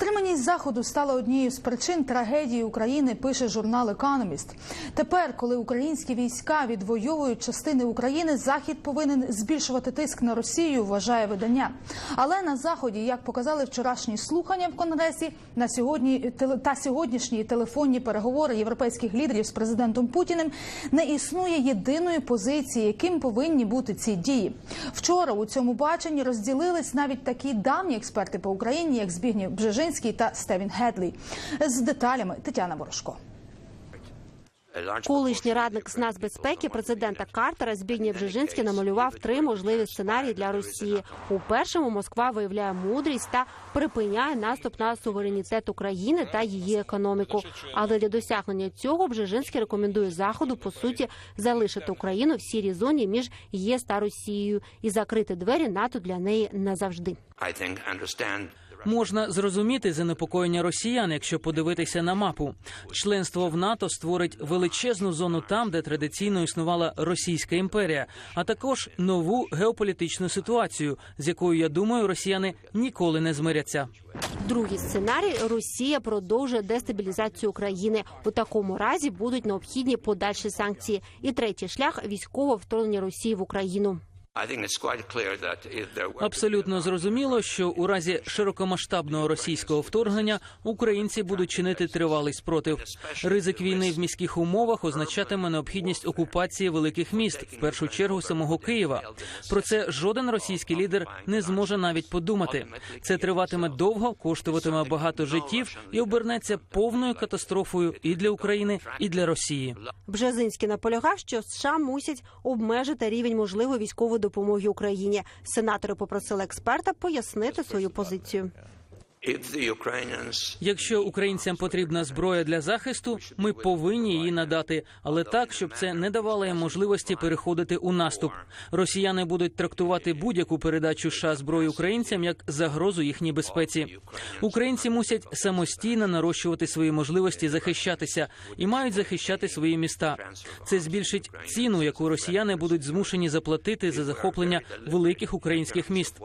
Стриманість заходу стала однією з причин трагедії України. Пише журнал Економіст. Тепер, коли українські війська відвоюють частини України, захід повинен збільшувати тиск на Росію. Вважає видання. Але на заході, як показали вчорашні слухання в конгресі, на сьогодні та сьогоднішні телефонні переговори європейських лідерів з президентом Путіним не існує єдиної позиції, яким повинні бути ці дії. Вчора у цьому баченні розділились навіть такі давні експерти по Україні, як Збігнєв Бжежинський та Стевін Гедлі. З деталями Тетяна Ворожко. Колишній радник з нацбезпеки президента Картера Збігнєв Бжежинський намалював три можливі сценарії для Росії. У першому Москва виявляє мудрість та припиняє наступ на суверенітет України та її економіку. Але для досягнення цього Бжежинський рекомендує заходу по суті залишити Україну в сірій зоні між ЄС та Росією і закрити двері НАТО для неї назавжди. Можна зрозуміти занепокоєння росіян, якщо подивитися на мапу. Членство в НАТО створить величезну зону там, де традиційно існувала Російська імперія, а також нову геополітичну ситуацію, з якою я думаю, росіяни ніколи не змиряться. Другий сценарій Росія продовжує дестабілізацію України. У такому разі будуть необхідні подальші санкції. І третій шлях військового вторгнення Росії в Україну. I think it's quite clear that if there were Абсолютно зрозуміло, що у разі широкомасштабного російського вторгнення українці будуть чинити тривалий спротив. Ризик війни в міських умовах означатиме необхідність окупації великих міст, в першу чергу самого Києва. Про це жоден російський лідер не зможе навіть подумати. Це триватиме довго, коштуватиме багато життів і обернеться повною катастрофою і для України, і для Росії. Бжезинський наполягав, що США мусять обмежити рівень можливої військової допомоги Україні. Сенатори попросили експерта пояснити свою позицію. Якщо українцям потрібна зброя для захисту, ми повинні її надати, але так, щоб це не давало їм можливості переходити у наступ. Росіяни будуть трактувати будь-яку передачу США зброї українцям як загрозу їхній безпеці. Українці мусять самостійно нарощувати свої можливості захищатися і мають захищати свої міста. Це збільшить ціну, яку росіяни будуть змушені заплатити за захоплення великих українських міст.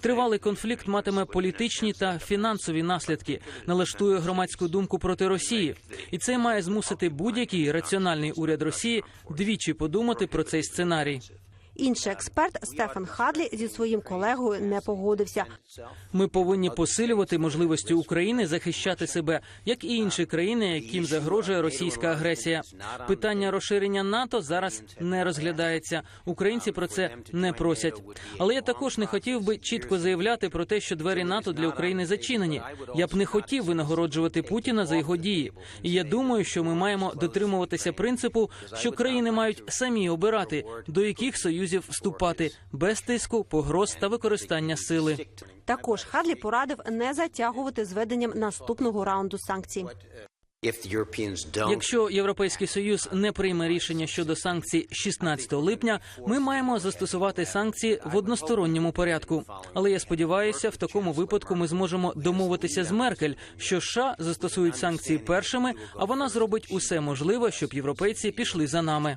Тривалий конфлікт матиме політичні та фінансові наслідки, налаштує громадську думку проти Росії, і це має змусити будь-який раціональний уряд Росії двічі подумати про цей сценарій. Інший експерт Стефан Хадлі зі своїм колегою не погодився. Ми повинні посилювати можливості України захищати себе, як і інші країни, яким загрожує російська агресія. Питання розширення НАТО зараз не розглядається. Українці про це не просять. Але я також не хотів би чітко заявляти про те, що двері НАТО для України зачинені. Я б не хотів винагороджувати Путіна за його дії. І я думаю, що ми маємо дотримуватися принципу, що країни мають самі обирати, до яких союзів вступати без тиску, погроз та використання сили. Також Хадлі порадив не затягувати з веденням наступного раунду санкцій. Якщо Європейський Союз не прийме рішення щодо санкцій 16 липня, ми маємо застосувати санкції в односторонньому порядку. Але я сподіваюся, в такому випадку ми зможемо домовитися з Меркель, що США застосують санкції першими, а вона зробить усе можливе, щоб європейці пішли за нами.